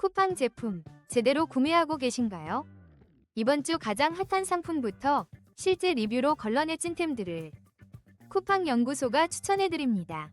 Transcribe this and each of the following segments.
쿠팡 제품 제대로 구매하고 계신가요? 이번 주 가장 핫한 상품부터 실제 리뷰로 걸러내 찐템들을 쿠팡 연구소가 추천해드립니다.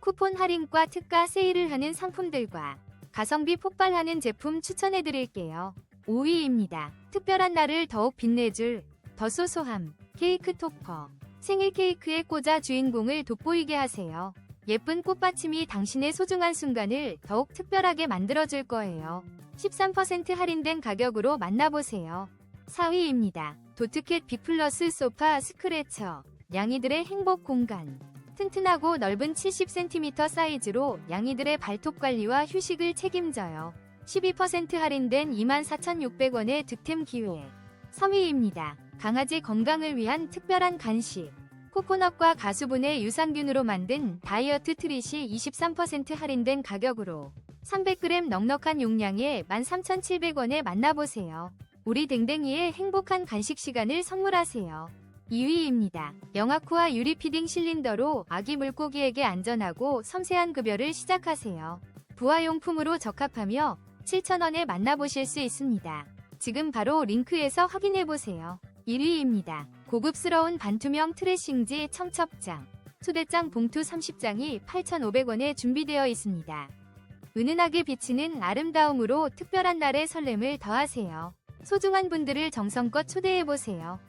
쿠폰 할인과 특가 세일을 하는 상품들과 가성비 폭발하는 제품 추천해드릴게요. 5위입니다. 특별한 날을 더욱 빛내줄 더 소소함 케이크 토퍼 생일 케이크에 꽂아 주인공을 돋보이게 하세요. 예쁜 꽃받침이 당신의 소중한 순간을 더욱 특별하게 만들어줄 거예요. 13% 할인된 가격으로 만나보세요. 4위입니다. 도트캣 빅플러스 소파 스크래처 양이들의 행복 공간 튼튼하고 넓은 70cm 사이즈로 양이들의 발톱 관리와 휴식을 책임져요. 12% 할인된 24,600원의 득템 기회. 3위입니다. 강아지 건강을 위한 특별한 간식. 코코넛과 가수분의 유산균으로 만든 다이어트 트릿이 23% 할인된 가격으로 300g 넉넉한 용량에 13,700원에 만나보세요. 우리 댕댕이의 행복한 간식 시간을 선물하세요. 2위입니다. 영아쿠아 유리 피딩 실린더로 아기 물고기에게 안전하고 섬세한 급여를 시작하세요. 부화용품으로 적합하며 7,000원에 만나보실 수 있습니다. 지금 바로 링크에서 확인해보세요. 1위입니다. 고급스러운 반투명 트레싱지 청첩장. 초대장 봉투 30장이 8,500원에 준비되어 있습니다. 은은하게 비치는 아름다움으로 특별한 날의 설렘을 더하세요. 소중한 분들을 정성껏 초대해보세요.